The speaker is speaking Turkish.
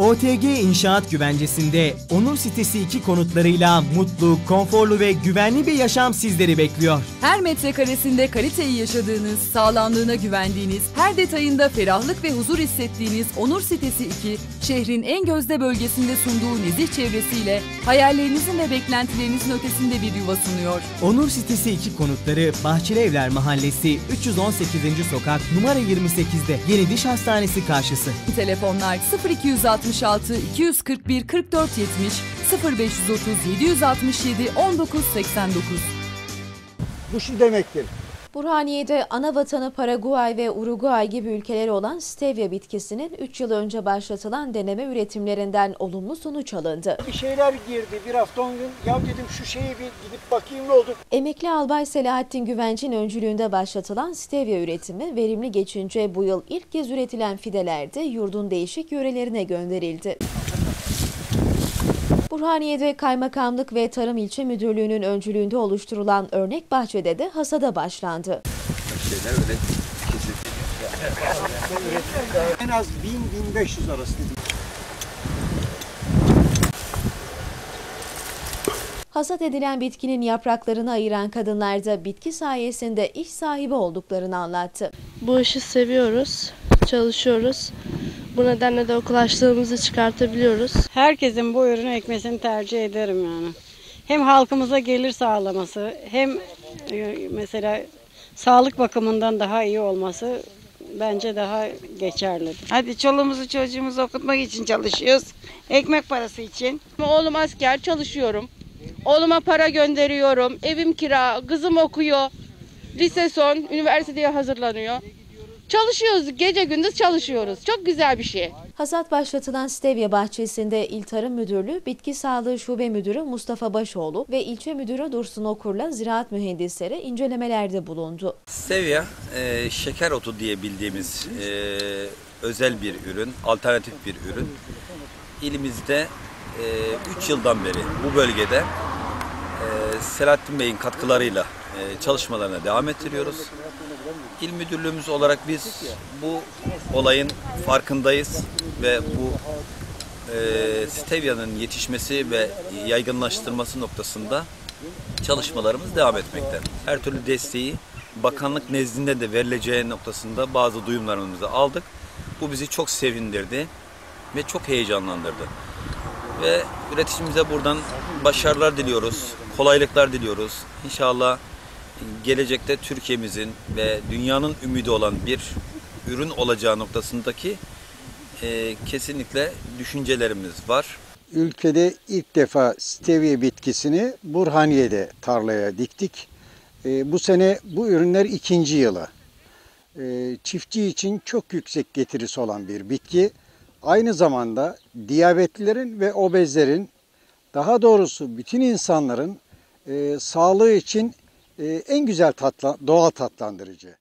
OTG İnşaat Güvencesi'nde Onur Sitesi 2 konutlarıyla mutlu, konforlu ve güvenli bir yaşam sizleri bekliyor. Her metrekaresinde kaliteyi yaşadığınız, sağlamlığına güvendiğiniz, her detayında ferahlık ve huzur hissettiğiniz Onur Sitesi 2, şehrin en gözde bölgesinde sunduğu nezih çevresiyle hayallerinizin ve beklentilerinizin ötesinde bir yuva sunuyor. Onur Sitesi 2 konutları Bahçeli Evler Mahallesi 318. sokak numara 28'de Yeni Diş Hastanesi karşısı. Telefonlar 0266 241 44 70 0530 767 19 89. Bu şu demektir. Burhaniye'de ana vatanı Paraguay ve Uruguay gibi ülkeleri olan stevia bitkisinin 3 yıl önce başlatılan deneme üretimlerinden olumlu sonuç alındı. Bir şeyler girdi bir hafta on gün. Ya dedim şu şeye bir gidip bakayım ne oldu. Emekli Albay Selahattin Güvenc'in öncülüğünde başlatılan stevia üretimi verimli geçince bu yıl ilk kez üretilen fideler de yurdun değişik yörelerine gönderildi. Burhaniye'de Kaymakamlık ve Tarım İlçe Müdürlüğü'nün öncülüğünde oluşturulan örnek bahçede de hasada başlandı. En az 1000-1500 arası. Hasat edilen bitkinin yapraklarını ayıran kadınlar da bitki sayesinde iş sahibi olduklarını anlattı. Bu işi seviyoruz, çalışıyoruz. Bu nedenle de okul açlığımızı çıkartabiliyoruz. Herkesin bu ürünü ekmesini tercih ederim yani. Hem halkımıza gelir sağlaması hem e, mesela sağlık bakımından daha iyi olması bence daha geçerli. Hadi çoluğumuzu çocuğumuzu okutmak için çalışıyoruz. Ekmek parası için. Oğlum asker çalışıyorum. Oğluma para gönderiyorum. Evim kira, kızım okuyor. Lise son, üniversiteye hazırlanıyor. Çalışıyoruz, gece gündüz çalışıyoruz. Çok güzel bir şey. Hasat başlatılan stevia bahçesinde İl Tarım Müdürlüğü Bitki Sağlığı Şube Müdürü Mustafa Başoğlu ve ilçe müdürü Dursun Okur'la ziraat mühendisleri incelemelerde bulundu. Stevia, e, şeker otu diye bildiğimiz e, özel bir ürün, alternatif bir ürün. İlimizde 3 yıldan beri bu bölgede e, Selahattin Bey'in katkılarıyla e, çalışmalarına devam ettiriyoruz. İl müdürlüğümüz olarak biz bu olayın farkındayız ve bu e, stevia'nın yetişmesi ve yaygınlaştırması noktasında çalışmalarımız devam etmekte. Her türlü desteği bakanlık nezdinde de verileceği noktasında bazı duyumlarımızı aldık. Bu bizi çok sevindirdi ve çok heyecanlandırdı. Ve üreticimize buradan başarılar diliyoruz, kolaylıklar diliyoruz. İnşallah gelecekte Türkiye'mizin ve dünyanın ümidi olan bir ürün olacağı noktasındaki e, kesinlikle düşüncelerimiz var. Ülkede ilk defa stevia bitkisini Burhaniye'de tarlaya diktik. Ee, bu sene bu ürünler ikinci yılı. Ee, çiftçi için çok yüksek getirisi olan bir bitki. Aynı zamanda diyabetlilerin ve obezlerin daha doğrusu bütün insanların e, sağlığı için e, en güzel tatla, doğal tatlandırıcı.